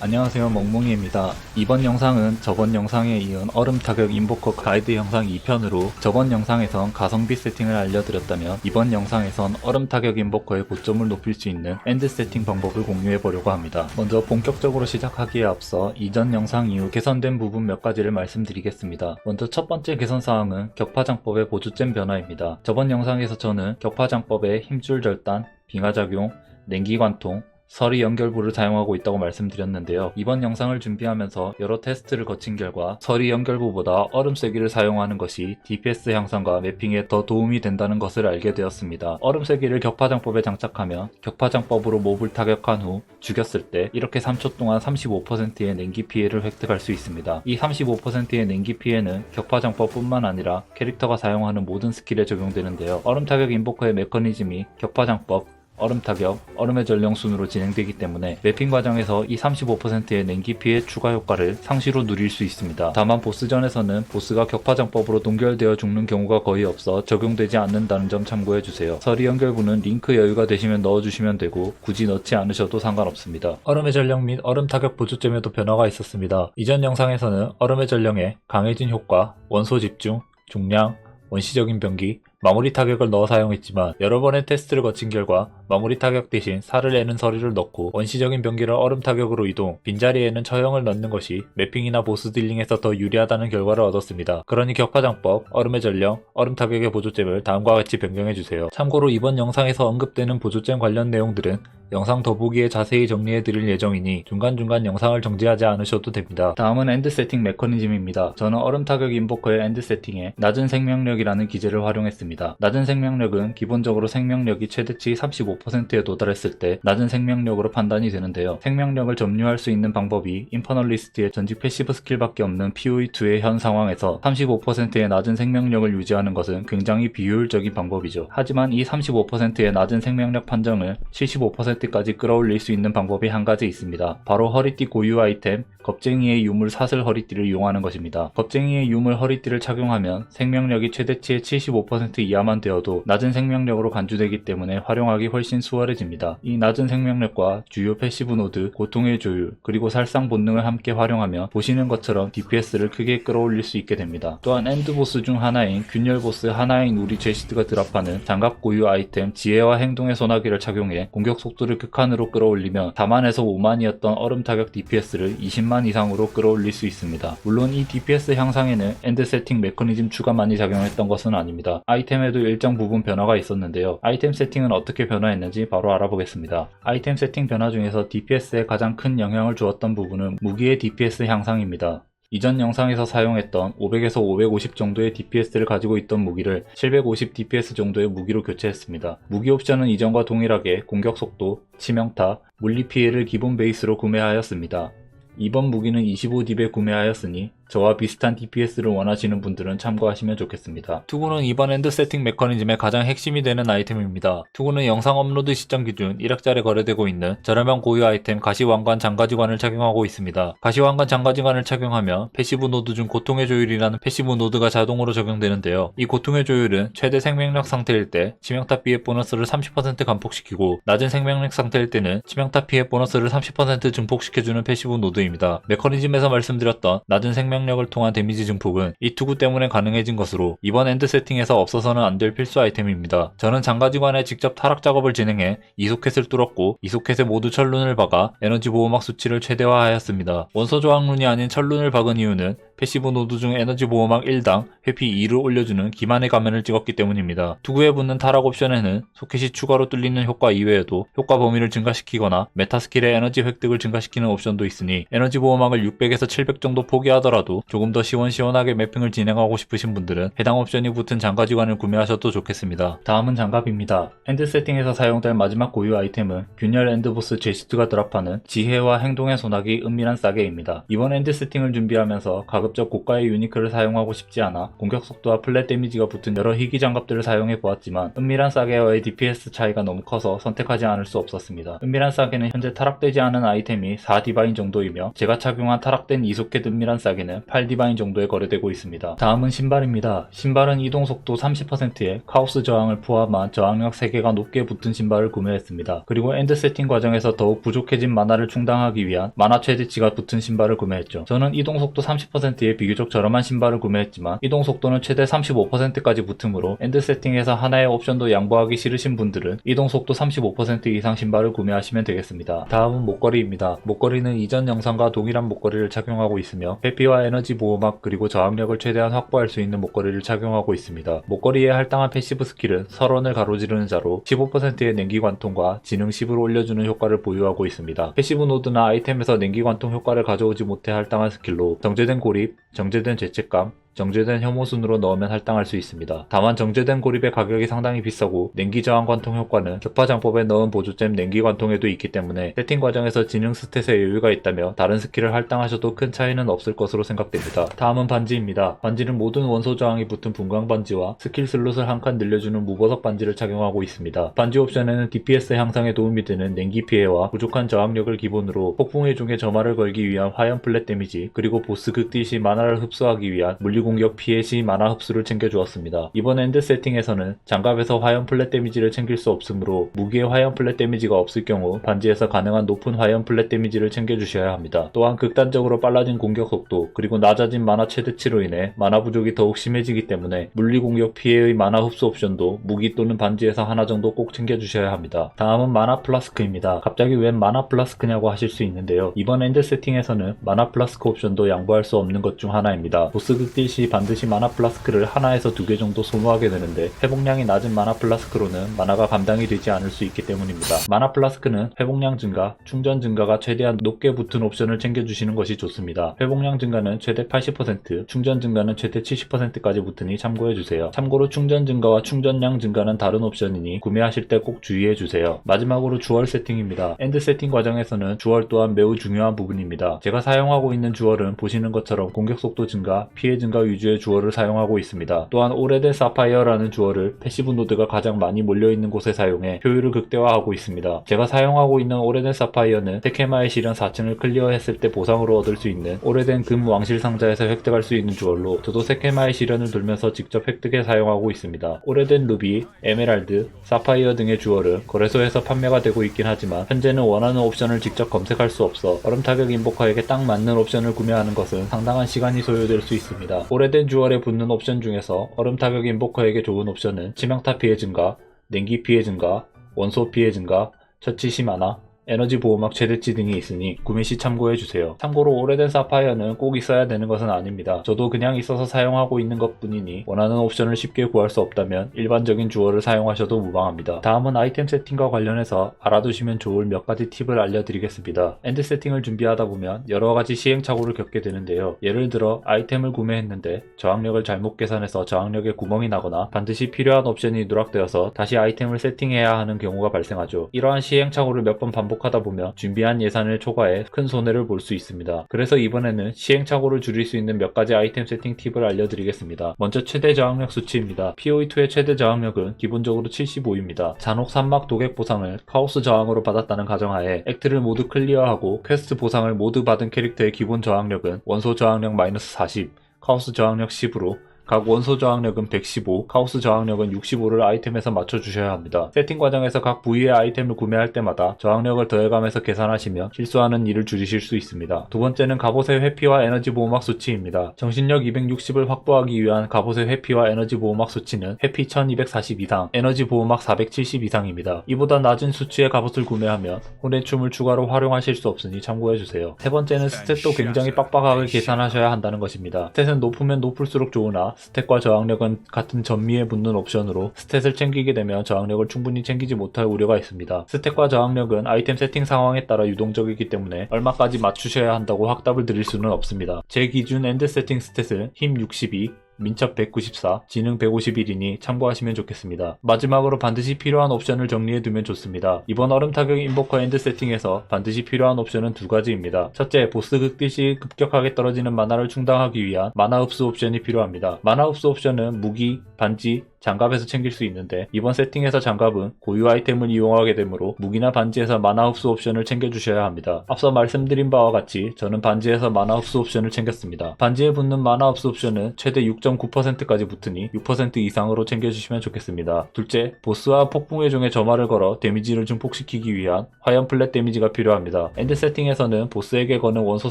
안녕하세요 멍멍이입니다. 이번 영상은 저번 영상에 이은 얼음 타격 인보커 가이드 영상 2편으로 저번 영상에선 가성비 세팅을 알려드렸다면 이번 영상에선 얼음 타격 인보커의 고점을 높일 수 있는 엔드 세팅 방법을 공유해 보려고 합니다. 먼저 본격적으로 시작하기에 앞서 이전 영상 이후 개선된 부분 몇 가지를 말씀드리겠습니다. 먼저 첫 번째 개선 사항은 격파장법의 보조잼 변화입니다. 저번 영상에서 저는 격파장법의 힘줄 절단, 빙하작용, 냉기관통, 서리 연결부를 사용하고 있다고 말씀드렸는데요. 이번 영상을 준비하면서 여러 테스트를 거친 결과 서리 연결부보다 얼음 쐐기를 사용하는 것이 DPS 향상과 매핑에 더 도움이 된다는 것을 알게 되었습니다. 얼음 쐐기를 격파장법에 장착하면 격파장법으로 몹을 타격한 후 죽였을 때 이렇게 3초 동안 35%의 냉기 피해를 획득할 수 있습니다. 이 35%의 냉기 피해는 격파장법뿐만 아니라 캐릭터가 사용하는 모든 스킬에 적용되는데요. 얼음 타격 인보커의 메커니즘이 격파장법, 얼음 타격, 얼음의 전령 순으로 진행되기 때문에 매핑 과정에서 이 35%의 냉기 피해 추가 효과를 상시로 누릴 수 있습니다. 다만 보스전에서는 보스가 격파장법으로 동결되어 죽는 경우가 거의 없어 적용되지 않는다는 점 참고해주세요. 서리 연결부는 링크 여유가 되시면 넣어주시면 되고 굳이 넣지 않으셔도 상관없습니다. 얼음의 전령 및 얼음 타격 보조점에도 변화가 있었습니다. 이전 영상에서는 얼음의 전령에 강해진 효과, 원소 집중, 중량, 원시적인 병기, 마무리 타격을 넣어 사용했지만 여러 번의 테스트를 거친 결과 마무리 타격 대신 살을 내는 서리를 넣고 원시적인 병기를 얼음 타격으로 이동, 빈자리에는 처형을 넣는 것이 매핑이나 보스 딜링에서 더 유리하다는 결과를 얻었습니다. 그러니 격파장법, 얼음의 전령, 얼음 타격의 보조잼을 다음과 같이 변경해주세요. 참고로 이번 영상에서 언급되는 보조잼 관련 내용들은 영상 더보기에 자세히 정리해드릴 예정이니 중간중간 영상을 정지하지 않으셔도 됩니다. 다음은 엔드 세팅 메커니즘입니다. 저는 얼음 타격 인보커의 엔드 세팅에 낮은 생명력이라는 기제를 활용했습니다. 낮은 생명력은 기본적으로 생명력이 최대치 35%에 도달했을 때 낮은 생명력으로 판단이 되는데요. 생명력을 점유할 수 있는 방법이 인퍼널리스트의 전직 패시브 스킬밖에 없는 POE2의 현 상황에서 35%의 낮은 생명력을 유지하는 것은 굉장히 비효율적인 방법이죠. 하지만 이 35%의 낮은 생명력 판정을 75%까지 끌어올릴 수 있는 방법이 한 가지 있습니다. 바로 허리띠 고유 아이템 겁쟁이의 유물 사슬 허리띠를 이용하는 것입니다. 겁쟁이의 유물 허리띠를 착용하면 생명력이 최대치의 75% 이하만 되어도 낮은 생명력으로 간주되기 때문에 활용하기 훨씬 수월해집니다. 이 낮은 생명력과 주요 패시브 노드, 고통의 조율, 그리고 살상 본능을 함께 활용하면 보시는 것처럼 DPS를 크게 끌어올릴 수 있게 됩니다. 또한 엔드보스 중 하나인 균열 보스 하나인 우리 제시드가 드랍하는 장갑 고유 아이템 지혜와 행동의 소나기를 착용해 공격 속도를 극한으로 끌어올리면 4만에서 5만이었던 얼음 타격 DPS를 20만 이상으로 끌어올릴 수 있습니다. 물론 이 DPS 향상에는 엔드 세팅 메커니즘 추가만이 작용했던 것은 아닙니다. 아이템에도 일정 부분 변화가 있었는데요. 아이템 세팅은 어떻게 변화했는지 바로 알아보겠습니다. 아이템 세팅 변화 중에서 DPS에 가장 큰 영향을 주었던 부분은 무기의 DPS 향상입니다. 이전 영상에서 사용했던 500에서 550 정도의 DPS를 가지고 있던 무기를 750 DPS 정도의 무기로 교체했습니다. 무기 옵션은 이전과 동일하게 공격 속도, 치명타, 물리 피해를 기본 베이스로 구매하였습니다. 이번 무기는 25딥에 구매하였으니 저와 비슷한 DPS를 원하시는 분들은 참고하시면 좋겠습니다. 투구는 이번 엔드 세팅 메커니즘의 가장 핵심이 되는 아이템입니다. 투구는 영상 업로드 시점 기준 1억짜리 거래되고 있는 저렴한 고유 아이템 가시왕관 장가지관을 착용하고 있습니다. 가시왕관 장가지관을 착용하면 패시브 노드 중 고통의 조율이라는 패시브 노드가 자동으로 적용되는데요. 이 고통의 조율은 최대 생명력 상태일 때 치명타 피해 보너스를 30% 감폭시키고 낮은 생명력 상태일 때는 치명타 피해 보너스를 30% 증폭시켜주는 패시브 노드입니다. 메커니즘에서 말씀드렸던 낮은 생명 생명력을 통한 데미지 증폭은 이 투구 때문에 가능해진 것으로 이번 엔드 세팅에서 없어서는 안 될 필수 아이템입니다. 저는 장가지관에 직접 타락 작업을 진행해 이소켓을 뚫었고 이소켓에 모두 철룬을 박아 에너지 보호막 수치를 최대화하였습니다. 원소 저항룬이 아닌 철룬을 박은 이유는 패시브 노드 중 에너지 보호막 1당 회피 2를 올려주는 기만의 가면을 찍었기 때문입니다. 투구에 붙는 타락 옵션에는 소켓이 추가로 뚫리는 효과 이외에도 효과 범위를 증가시키거나 메타 스킬의 에너지 획득을 증가시키는 옵션도 있으니 에너지 보호막을 600에서 700 정도 포기하더라도 조금 더 시원시원하게 매핑을 진행하고 싶으신 분들은 해당 옵션이 붙은 장가지관을 구매하셔도 좋겠습니다. 다음은 장갑입니다. 엔드 세팅에서 사용될 마지막 고유 아이템은 균열 엔드보스 제시트가 드랍하는 지혜와 행동의 소나기 은밀한 싸개입니다. 이번 엔드 세팅을 준비하면서 가급 가급적 고가의 유니크를 사용하고 싶지 않아 공격 속도와 플랫 데미지가 붙은 여러 희귀 장갑들을 사용해 보았지만 은밀한 싸게와의 DPS 차이가 너무 커서 선택하지 않을 수 없었습니다. 은밀한 싸게는 현재 타락되지 않은 아이템이 4 디바인 정도이며 제가 착용한 타락된 이소켓 은밀한 싸게는 8디바인 정도에 거래되고 있습니다. 다음은 신발입니다. 신발은 이동 속도 30%에 카오스 저항을 포함한 저항력 3개가 높게 붙은 신발을 구매했습니다. 그리고 엔드 세팅 과정에서 더욱 부족해진 만화를 충당하기 위한 만화 최대치가 붙은 신발을 구매했죠. 저는 이동 속도 30%에 비교적 저렴한 신발을 구매했지만 이동 속도는 최대 35%까지 붙으므로 엔드 세팅에서 하나의 옵션도 양보하기 싫으신 분들은 이동 속도 35% 이상 신발을 구매하시면 되겠습니다. 다음은 목걸이입니다. 목걸이는 이전 영상과 동일한 목걸이를 착용하고 있으며 회피와 에너지 보호막 그리고 저항력을 최대한 확보할 수 있는 목걸이를 착용하고 있습니다. 목걸이에 할당한 패시브 스킬은 설원을 가로지르는 자로 15%의 냉기 관통과 지능 10을 올려주는 효과를 보유하고 있습니다. 패시브 노드나 아이템에서 냉기 관통 효과를 가져오지 못해 할당한 스킬로 정제된 고립, 정제된 죄책감, 정제된 혐오순으로 넣으면 할당할 수 있습니다. 다만 정제된 고립의 가격이 상당히 비싸고 냉기 저항 관통 효과는 격파 장법에 넣은 보조잼 냉기 관통에도 있기 때문에 세팅 과정에서 지능 스탯에 여유가 있다며 다른 스킬을 할당하셔도 큰 차이는 없을 것으로 생각됩니다. 다음은 반지입니다. 반지는 모든 원소 저항이 붙은 분광 반지와 스킬 슬롯을 한 칸 늘려주는 무보석 반지를 착용하고 있습니다. 반지 옵션에는 DPS 향상에 도움이 되는 냉기 피해와 부족한 저항력을 기본으로 폭풍의 종에 점화를 걸기 위한 화염 플랫 데미지 그리고 보스 극딜 시 만화를 흡수하기 위한 물리 공격 피해 시 만화 흡수를 챙겨주었습니다. 이번 엔드 세팅에서는 장갑에서 화염 플랫 데미지를 챙길 수 없으므로 무기에 화염 플랫 데미지가 없을 경우 반지에서 가능한 높은 화염 플랫 데미지를 챙겨주셔야 합니다. 또한 극단적으로 빨라진 공격 속도 그리고 낮아진 만화 최대치로 인해 만화 부족이 더욱 심해지기 때문에 물리 공격 피해의 만화 흡수 옵션도 무기 또는 반지에서 하나 정도 꼭 챙겨주셔야 합니다. 다음은 만화 플라스크입니다. 갑자기 웬 만화 플라스크냐고 하실 수 있는데요. 이번 엔드 세팅에서는 만화 플라스크 옵션도 양보할 수 없는 것 중 하나입니다. 보스 극딜 시 반드시 만화 플라스크를 하나에서 두 개 정도 소모하게 되는데 회복량이 낮은 만화 플라스크로는 만화가 감당이 되지 않을 수 있기 때문입니다. 만화 플라스크는 회복량 증가, 충전 증가가 최대한 높게 붙은 옵션을 챙겨주시는 것이 좋습니다. 회복량 증가는 최대 80%, 충전 증가는 최대 70%까지 붙으니 참고해주세요. 참고로 충전 증가와 충전량 증가는 다른 옵션이니 구매하실 때 꼭 주의해주세요. 마지막으로 주얼 세팅입니다. 엔드 세팅 과정에서는 주얼 또한 매우 중요한 부분입니다. 제가 사용하고 있는 주얼은 보시는 것처럼 공격 속도 증가, 피해 증가 위주의 주얼을 사용하고 있습니다. 또한 오래된 사파이어라는 주얼을 패시브 노드가 가장 많이 몰려있는 곳에 사용해 효율을 극대화하고 있습니다. 제가 사용하고 있는 오래된 사파이어는 테케마의 시련 4층을 클리어했을 때 보상으로 얻을 수 있는 오래된 금 왕실 상자에서 획득할 수 있는 주얼로 저도 세케마의 시련을 돌면서 직접 획득해 사용하고 있습니다. 오래된 루비, 에메랄드, 사파이어 등의 주얼은 거래소에서 판매가 되고 있긴 하지만 현재는 원하는 옵션을 직접 검색할 수 없어 얼음 타격 인보커에게 딱 맞는 옵션을 구매하는 것은 상당한 시간이 소요될 수 있습니다. 오래된 주얼에 붙는 옵션 중에서 얼음 타격 인보커에게 좋은 옵션은 치명타 피해 증가, 냉기 피해 증가, 원소 피해 증가, 처치 심하나, 에너지 보호막 최대치 등이 있으니 구매 시 참고해주세요. 참고로 오래된 사파이어는 꼭 있어야 되는 것은 아닙니다. 저도 그냥 있어서 사용하고 있는 것 뿐이니 원하는 옵션을 쉽게 구할 수 없다면 일반적인 주어를 사용하셔도 무방합니다. 다음은 아이템 세팅과 관련해서 알아두시면 좋을 몇 가지 팁을 알려드리겠습니다. 엔드 세팅을 준비하다 보면 여러 가지 시행착오를 겪게 되는데요. 예를 들어 아이템을 구매했는데 저항력을 잘못 계산해서 저항력에 구멍이 나거나 반드시 필요한 옵션이 누락되어서 다시 아이템을 세팅해야 하는 경우가 발생하죠. 이러한 시행착오를 몇 번 반복하다 보면 준비한 예산을 초과해 큰 손해를 볼 수 있습니다. 그래서 이번에는 시행착오를 줄일 수 있는 몇 가지 아이템 세팅 팁을 알려드리겠습니다. 먼저 최대 저항력 수치입니다. POE2의 최대 저항력은 기본적으로 75입니다. 잔혹 산막 도객 보상을 카오스 저항으로 받았다는 가정하에 액트를 모두 클리어하고 퀘스트 보상을 모두 받은 캐릭터의 기본 저항력은 원소 저항력 마이너스 40, 카오스 저항력 10으로 각 원소 저항력은 115, 카오스 저항력은 65를 아이템에서 맞춰주셔야 합니다. 세팅 과정에서 각 부위의 아이템을 구매할 때마다 저항력을 더해가면서 계산하시면 실수하는 일을 줄이실 수 있습니다. 두 번째는 갑옷의 회피와 에너지 보호막 수치입니다. 정신력 260을 확보하기 위한 갑옷의 회피와 에너지 보호막 수치는 회피 1240 이상, 에너지 보호막 470 이상입니다. 이보다 낮은 수치의 갑옷을 구매하면 혼내춤을 추가로 활용하실 수 없으니 참고해주세요. 세 번째는 스탯도 굉장히 빡빡하게 계산하셔야 한다는 것입니다. 스탯은 높으면 높을수록 좋으나 스탯과 저항력은 같은 전미에 붙는 옵션으로 스탯을 챙기게 되면 저항력을 충분히 챙기지 못할 우려가 있습니다. 스탯과 저항력은 아이템 세팅 상황에 따라 유동적이기 때문에 얼마까지 맞추셔야 한다고 확답을 드릴 수는 없습니다. 제 기준 엔드 세팅 스탯은 힘 62, 민첩 194, 지능 151이니 참고하시면 좋겠습니다. 마지막으로 반드시 필요한 옵션을 정리해두면 좋습니다. 이번 얼음 타격 인보커 엔드 세팅에서 반드시 필요한 옵션은 두 가지입니다. 첫째, 보스 극딜 시 급격하게 떨어지는 마나를 충당하기 위한 마나 흡수 옵션이 필요합니다. 마나 흡수 옵션은 무기, 반지, 장갑에서 챙길 수 있는데 이번 세팅에서 장갑은 고유 아이템을 이용하게 되므로 무기나 반지에서 마나 흡수 옵션을 챙겨주셔야 합니다. 앞서 말씀드린 바와 같이 저는 반지에서 마나 흡수 옵션을 챙겼습니다. 반지에 붙는 마나 흡수 옵션은 최대 6.9%까지 붙으니 6% 이상으로 챙겨주시면 좋겠습니다. 둘째, 보스와 폭풍의 종에 점화를 걸어 데미지를 증폭시키기 위한 화염 플랫 데미지가 필요합니다. 엔드 세팅에서는 보스에게 거는 원소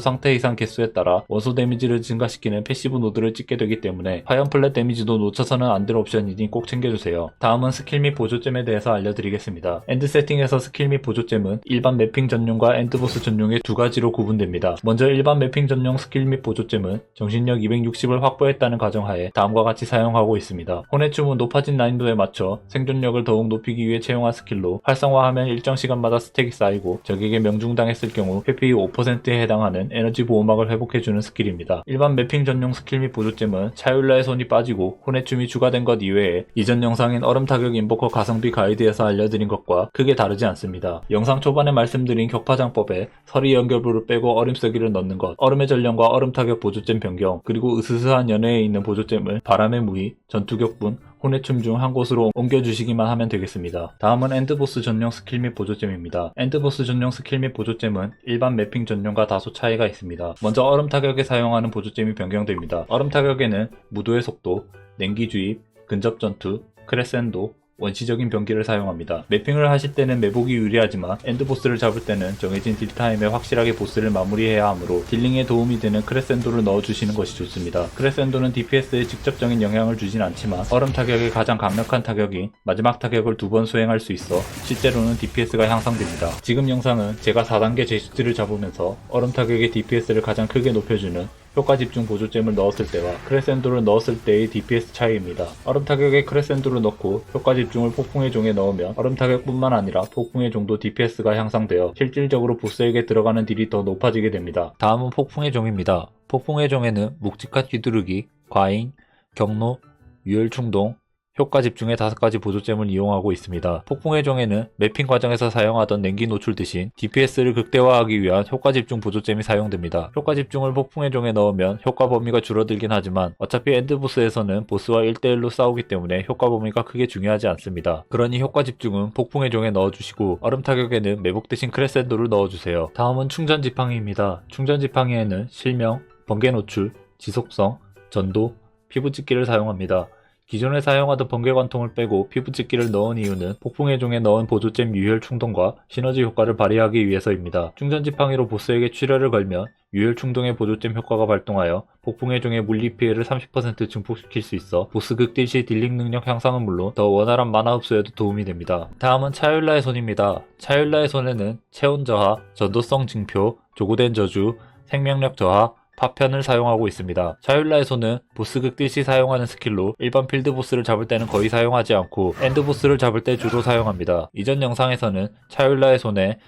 상태 이상 개수에 따라 원소 데미지를 증가시키는 패시브 노드를 찍게 되기 때문에 화염 플랫 데미지도 놓쳐서는 안될 옵션이니 꼭 챙겨주세요. 다음은 스킬 및 보조잼에 대해서 알려드리겠습니다. 엔드 세팅에서 스킬 및 보조잼은 일반 매핑 전용과 엔드보스 전용의 두 가지로 구분됩니다. 먼저 일반 매핑 전용 스킬 및 보조잼은 정신력 260을 확보했다는 가정하에 다음과 같이 사용하고 있습니다. 혼의 춤은 높아진 난이도에 맞춰 생존력을 더욱 높이기 위해 채용한 스킬로 활성화하면 일정 시간마다 스택이 쌓이고 적에게 명중당했을 경우 회피 5%에 해당하는 에너지 보호막을 회복해주는 스킬입니다. 일반 매핑 전용 스킬 및 보조잼은 차율라의 손이 빠지고 혼의 춤이 추가 된 것 이외에 이전 영상인 얼음 타격 인보커 가성비 가이드에서 알려드린 것과 크게 다르지 않습니다. 영상 초반에 말씀드린 격파장법에 서리 연결부를 빼고 얼음 쓰기를 넣는 것, 얼음의 전령과 얼음 타격 보조잼 변경, 그리고 으스스한 연회에 있는 보조잼을 바람의 무희, 전투격분, 혼의 춤중 한 곳으로 옮겨주시기만 하면 되겠습니다. 다음은 엔드보스 전용 스킬 및 보조잼입니다. 엔드보스 전용 스킬 및 보조잼은 일반 매핑 전용과 다소 차이가 있습니다. 먼저 얼음 타격에 사용하는 보조잼이 변경됩니다. 얼음 타격에는 무도의 속도, 냉기 주입, 근접 전투, 크레센도, 원시적인 병기를 사용합니다. 매핑을 하실 때는 매복이 유리하지만 엔드보스를 잡을 때는 정해진 딜타임에 확실하게 보스를 마무리해야 하므로 딜링에 도움이 되는 크레센도를 넣어주시는 것이 좋습니다. 크레센도는 DPS에 직접적인 영향을 주진 않지만 얼음 타격의 가장 강력한 타격인 마지막 타격을 두 번 수행할 수 있어 실제로는 DPS가 향상됩니다. 지금 영상은 제가 4단계 제수들을 잡으면서 얼음 타격의 DPS를 가장 크게 높여주는 효과 집중 보조잼을 넣었을 때와 크레센도를 넣었을 때의 DPS 차이입니다. 얼음 타격에 크레센도를 넣고 효과 집중을 폭풍의 종에 넣으면 얼음 타격뿐만 아니라 폭풍의 종도 DPS가 향상되어 실질적으로 보스에게 들어가는 딜이 더 높아지게 됩니다. 다음은 폭풍의 종입니다. 폭풍의 종에는 묵직한 휘두르기, 과잉, 경로, 유혈 충동, 효과 집중의 다섯 가지 보조잼을 이용하고 있습니다. 폭풍의 종에는 매핑 과정에서 사용하던 냉기 노출 대신 DPS를 극대화하기 위한 효과 집중 보조잼이 사용됩니다. 효과 집중을 폭풍의 종에 넣으면 효과 범위가 줄어들긴 하지만 어차피 엔드보스에서는 보스와 1대1로 싸우기 때문에 효과 범위가 크게 중요하지 않습니다. 그러니 효과 집중은 폭풍의 종에 넣어주시고 얼음 타격에는 매복 대신 크레센도를 넣어주세요. 다음은 충전 지팡이입니다. 충전 지팡이에는 실명, 번개 노출, 지속성, 전도, 피부 찍기를 사용합니다. 기존에 사용하던 번개 관통을 빼고 피부 찍기를 넣은 이유는 폭풍의 종에 넣은 보조잼 유혈 충동과 시너지 효과를 발휘하기 위해서입니다. 충전 지팡이로 보스에게 출혈을 걸면 유혈 충동의 보조잼 효과가 발동하여 폭풍의 종의 물리 피해를 30% 증폭시킬 수 있어 보스 극딜 시 딜링 능력 향상은 물론 더 원활한 마나 흡수에도 도움이 됩니다. 다음은 차율라의 손입니다. 차율라의 손에는 체온 저하, 전도성 증표, 조고된 저주, 생명력 저하, 파편을 사용하고 있습니다. 차율라의 손은 보스 극딜 시 사용하는 스킬로 일반 필드 보스를 잡을 때는 거의 사용하지 않고 엔드 보스를 잡을 때 주로 사용합니다. 이전 영상에서는 차율라의 손에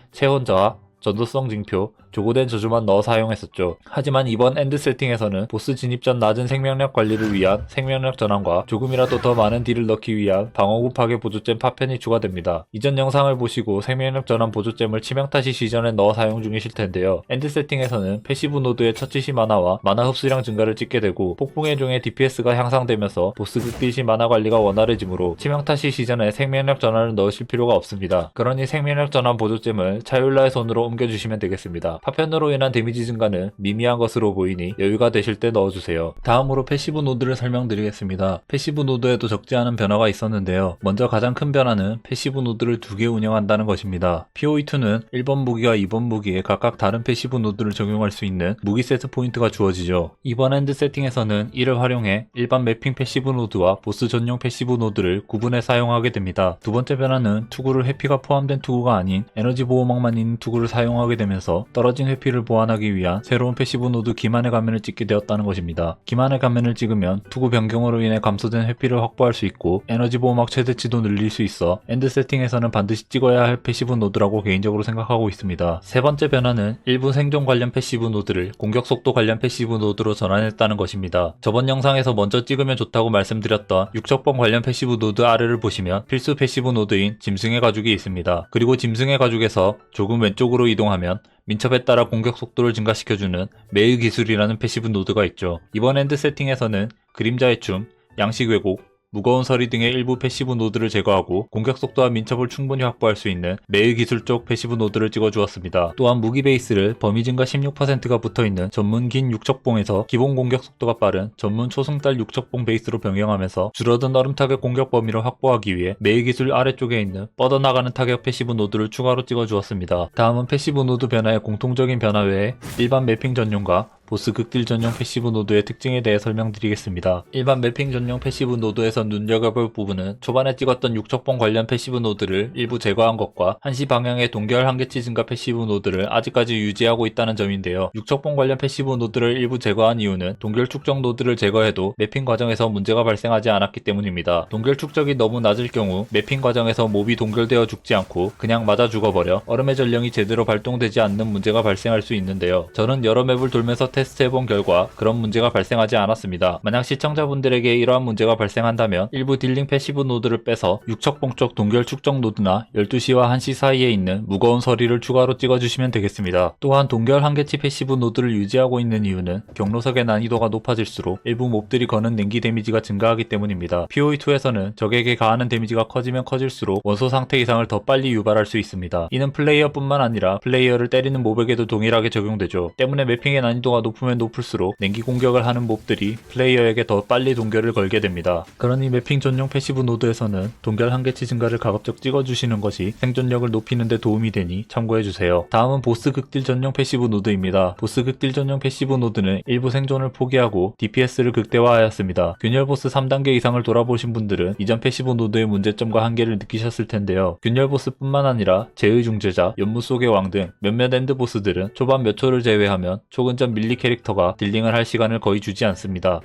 저하, 전도성 징표, 조고된 저주만 넣어 사용했었죠. 하지만 이번 엔드 세팅에서는 보스 진입 전 낮은 생명력 관리를 위한 생명력 전환과 조금이라도 더 많은 딜을 넣기 위한 방어구 파괴 보조잼 파편이 추가됩니다. 이전 영상을 보시고 생명력 전환 보조잼을 치명타시 시전에 넣어 사용 중이실 텐데요. 엔드 세팅에서는 패시브 노드의 처치시 만화와 만화 흡수량 증가를 찍게 되고 폭풍의 종의 DPS가 향상되면서 보스 극딜시 만화 관리가 원활해지므로 치명타시 시전에 생명력 전환을 넣으실 필요가 없습니다. 그러니 생명력 전환 보조잼을 차율라의 손으로 옮겨주시면 되겠습니다. 파편으로 인한 데미지 증가는 미미한 것으로 보이니 여유가 되실 때 넣어주세요. 다음으로 패시브 노드를 설명드리겠습니다. 패시브 노드에도 적지 않은 변화가 있었는데요. 먼저 가장 큰 변화는 패시브 노드를 두 개 운영한다는 것입니다. POE2는 1번 무기와 2번 무기에 각각 다른 패시브 노드를 적용할 수 있는 무기 세트 포인트가 주어지죠. 이번 엔드 세팅에서는 이를 활용해 일반 매핑 패시브 노드와 보스 전용 패시브 노드를 구분해 사용하게 됩니다. 두 번째 변화는 투구를 회피가 포함된 투구가 아닌 에너지 보호막만 있는 투구를 사용하게 되면서 떨어진 떨어진 회피를 보완하기 위한 새로운 패시브 노드 기만의 가면을 찍게 되었다는 것입니다. 기만의 가면을 찍으면 투구 변경으로 인해 감소된 회피를 확보할 수 있고 에너지 보호막 최대치도 늘릴 수 있어 엔드 세팅에서는 반드시 찍어야 할 패시브 노드라고 개인적으로 생각하고 있습니다. 세 번째 변화는 일부 생존 관련 패시브 노드를 공격 속도 관련 패시브 노드로 전환했다는 것입니다. 저번 영상에서 먼저 찍으면 좋다고 말씀드렸던 육척번 관련 패시브 노드 아래를 보시면 필수 패시브 노드인 짐승의 가죽이 있습니다. 그리고 짐승의 가죽에서 조금 왼쪽으로 이동하면 민첩에 따라 공격 속도를 증가시켜주는 매의 기술이라는 패시브 노드가 있죠. 이번 엔드 세팅에서는 그림자의 춤, 양식 왜곡, 무거운 서리 등의 일부 패시브 노드를 제거하고 공격 속도와 민첩을 충분히 확보할 수 있는 매의 기술 쪽 패시브 노드를 찍어주었습니다. 또한 무기 베이스를 범위 증가 16%가 붙어있는 전문 긴 육척봉에서 기본 공격 속도가 빠른 전문 초승달 육척봉 베이스로 변경하면서 줄어든 얼음 타격 공격 범위를 확보하기 위해 매의 기술 아래쪽에 있는 뻗어나가는 타격 패시브 노드를 추가로 찍어주었습니다. 다음은 패시브 노드 변화의 공통적인 변화 외에 일반 매핑 전용과 보스 극딜 전용 패시브 노드의 특징에 대해 설명드리겠습니다. 일반 매핑 전용 패시브 노드에서 눈여겨볼 부분은 초반에 찍었던 육척봉 관련 패시브 노드를 일부 제거한 것과 한시 방향의 동결 한계치 증가 패시브 노드를 아직까지 유지하고 있다는 점인데요. 육척봉 관련 패시브 노드를 일부 제거한 이유는 동결 축적 노드를 제거해도 매핑 과정에서 문제가 발생하지 않았기 때문입니다. 동결 축적이 너무 낮을 경우 매핑 과정에서 몹이 동결되어 죽지 않고 그냥 맞아 죽어버려 얼음의 전령이 제대로 발동되지 않는 문제가 발생할 수 있는데요. 저는 여러 맵을 돌면서 테스트해본 결과 그런 문제가 발생하지 않았습니다. 만약 시청자분들에게 이러한 문제가 발생한다면 일부 딜링 패시브 노드를 빼서 육척봉 쪽 동결 축적 노드나 12시와 1시 사이에 있는 무거운 서리를 추가로 찍어주시면 되겠습니다. 또한 동결 한계치 패시브 노드를 유지하고 있는 이유는 경로석의 난이도가 높아질수록 일부 몹들이 거는 냉기 데미지가 증가하기 때문입니다. POE2에서는 적에게 가하는 데미지가 커지면 커질수록 원소 상태 이상을 더 빨리 유발할 수 있습니다. 이는 플레이어뿐만 아니라 플레이어를 때리는 몹에게도 동일하게 적용되죠. 때문에 매핑의 난이도가 높 으면 높을수록 냉기 공격을 하는 몹들이 플레이어에게 더 빨리 동결을 걸게 됩니다. 그러니 매핑 전용 패시브 노드에서는 동결 한계치 증가를 가급적 찍어주시는 것이 생존력을 높이는 데 도움이 되니 참고해주세요. 다음은 보스 극딜 전용 패시브 노드입니다. 보스 극딜 전용 패시브 노드는 일부 생존을 포기하고 DPS를 극대화하였습니다. 균열 보스 3단계 이상을 돌아보신 분들은 이전 패시브 노드의 문제점과 한계를 느끼셨을 텐데요. 균열 보스뿐만 아니라 제의 중재자, 연무 속의 왕 등 몇몇 엔드 보스들은 초반 몇 초를 제외하면 초근접 밀리 캐릭터가 딜링을 할 시간을 거의 주지 않습니다.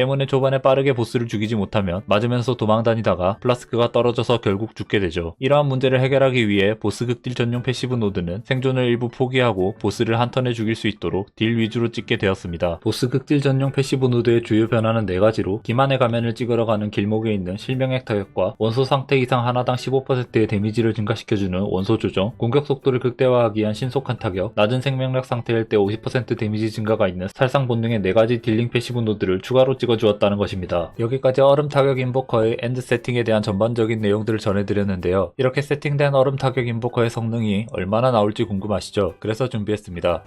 때문에 초반에 빠르게 보스를 죽이지 못하면 맞으면서 도망다니다가 플라스크가 떨어져서 결국 죽게 되죠. 이러한 문제를 해결하기 위해 보스 극딜 전용 패시브 노드는 생존을 일부 포기하고 보스를 한 턴에 죽일 수 있도록 딜 위주로 찍게 되었습니다. 보스 극딜 전용 패시브 노드의 주요 변화는 4가지로 기만의 가면을 찍으러 가는 길목에 있는 실명액 타격과 원소 상태 이상 하나당 15%의 데미지를 증가시켜주는 원소 조정, 공격 속도를 극대화하기 위한 신속한 타격, 낮은 생명력 상태일 때 50% 데미지 증가가 있는 살상 본능의 4가지 딜링 패시브 노드를 추가로 찍어 주었다는 것입니다. 여기까지 얼음 타격 인보커의 엔드 세팅에 대한 전반적인 내용들을 전해드렸는데요. 이렇게 세팅된 얼음 타격 인보커의 성능이 얼마나 나올지 궁금하시죠? 그래서 준비했습니다.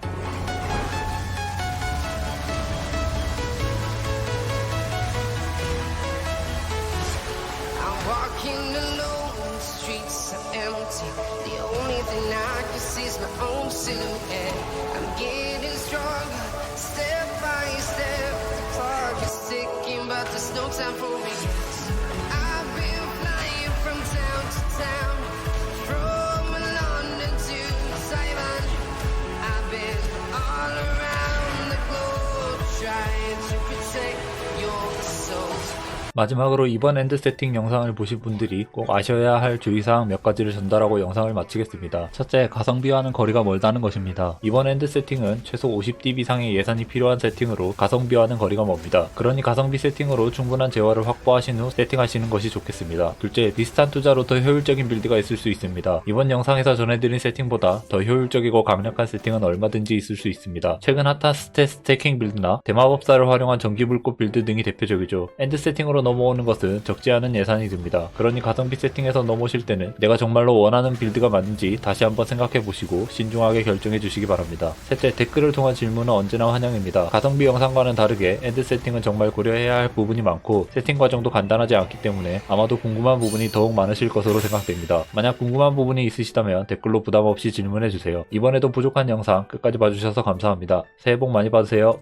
마지막으로 이번 엔드 세팅 영상을 보신 분들이 꼭 아셔야 할 주의사항 몇 가지를 전달하고 영상을 마치겠습니다. 첫째, 가성비와는 거리가 멀다는 것입니다. 이번 엔드 세팅은 최소 50딥 이상의 예산이 필요한 세팅으로 가성비와는 거리가 멉니다. 그러니 가성비 세팅으로 충분한 재화를 확보하신 후 세팅하시는 것이 좋겠습니다. 둘째, 비슷한 투자로 더 효율적인 빌드가 있을 수 있습니다. 이번 영상에서 전해드린 세팅보다 더 효율적이고 강력한 세팅은 얼마든지 있을 수 있습니다. 최근 핫한 스탯 스태킹 빌드나 대마법사를 활용한 전기불꽃 빌드 등이 대표적이죠. 엔드 세팅으로 넘어오는 것은 적지 않은 예산이 듭니다. 그러니 가성비 세팅에서 넘어오실 때는 내가 정말로 원하는 빌드가 맞는지 다시 한번 생각해 보시고 신중하게 결정해 주시기 바랍니다. 셋째, 댓글을 통한 질문은 언제나 환영입니다. 가성비 영상과는 다르게 엔드 세팅은 정말 고려해야 할 부분이 많고 세팅 과정도 간단하지 않기 때문에 아마도 궁금한 부분이 더욱 많으실 것으로 생각됩니다. 만약 궁금한 부분이 있으시다면 댓글로 부담 없이 질문해 주세요. 이번에도 부족한 영상 끝까지 봐주셔서 감사합니다. 새해 복 많이 받으세요.